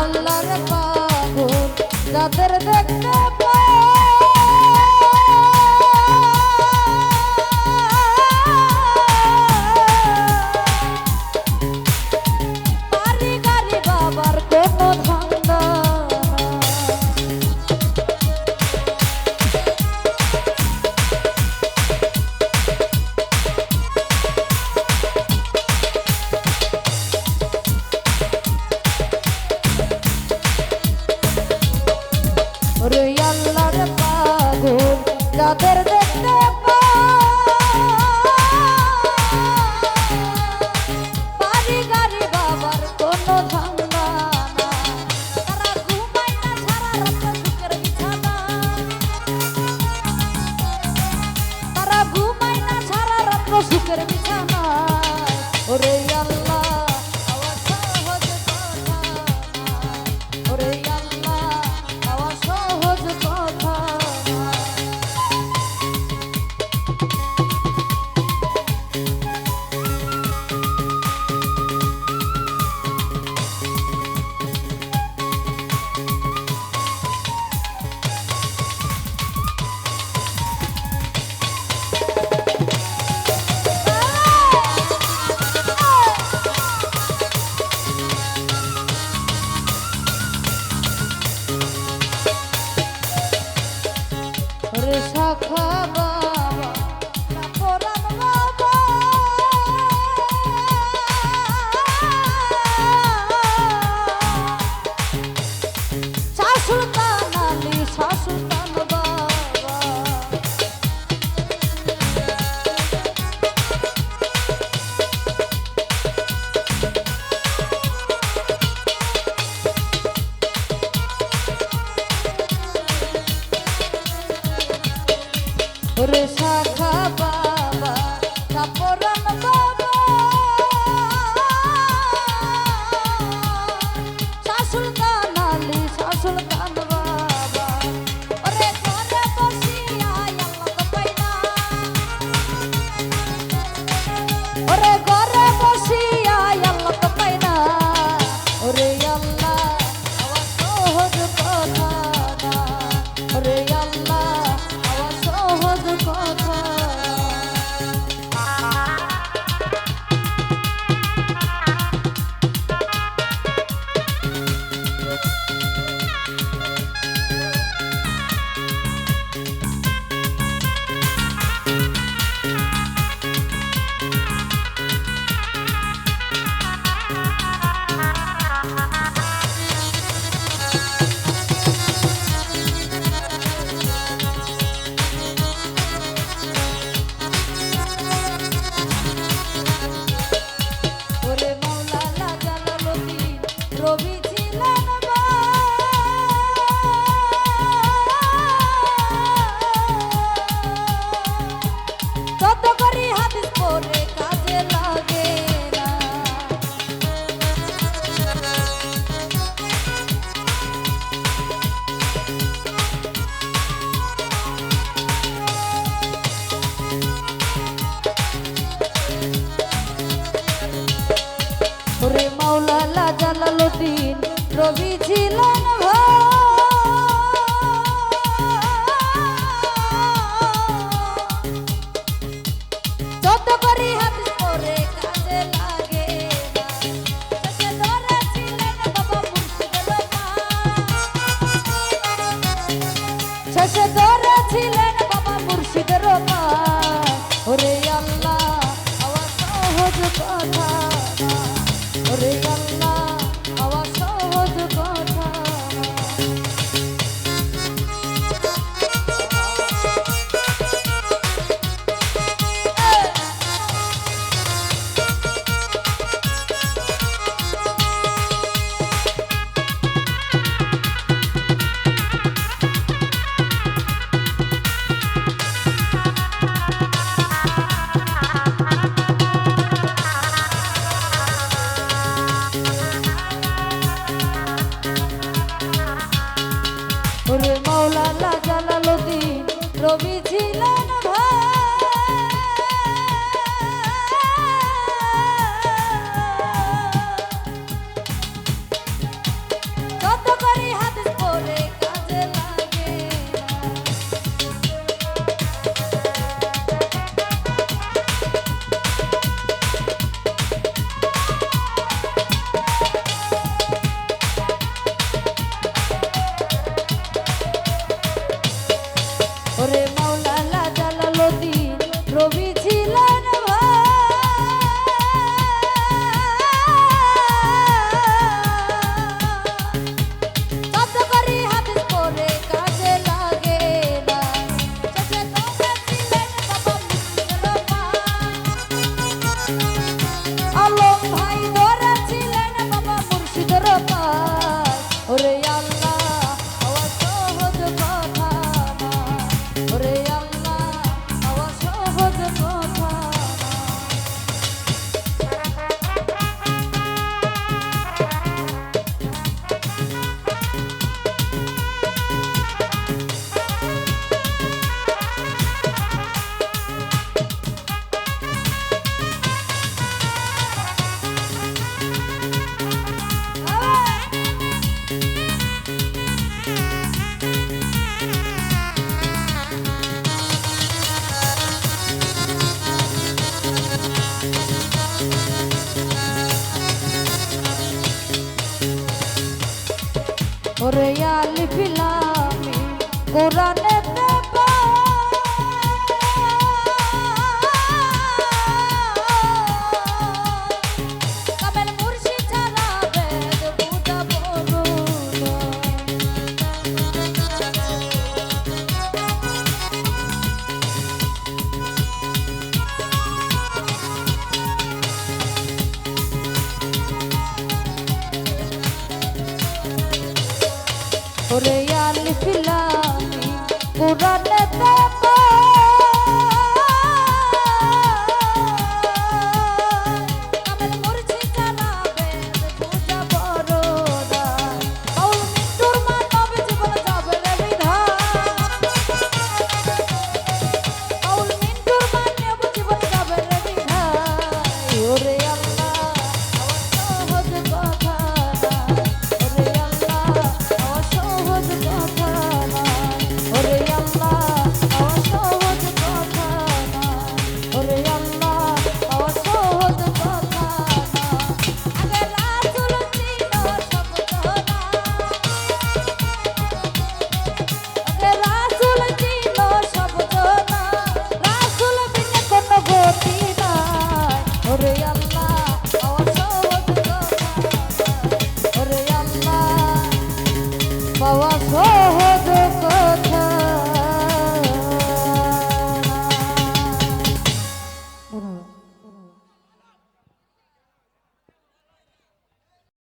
আল্লাহর পাগল। পাগল, যাদের দেখতে বাড়ি গাড়ি বাবার কোনো ধান্দা তারা ঘুমায় না, সারা রাত সুখের বিছানা তারা ঘুমায় না, সারা রাত সুখের বিছানা রে সা রবি দিন রবি ছিলেন ওরে আলিফিলামি কোরআনের করে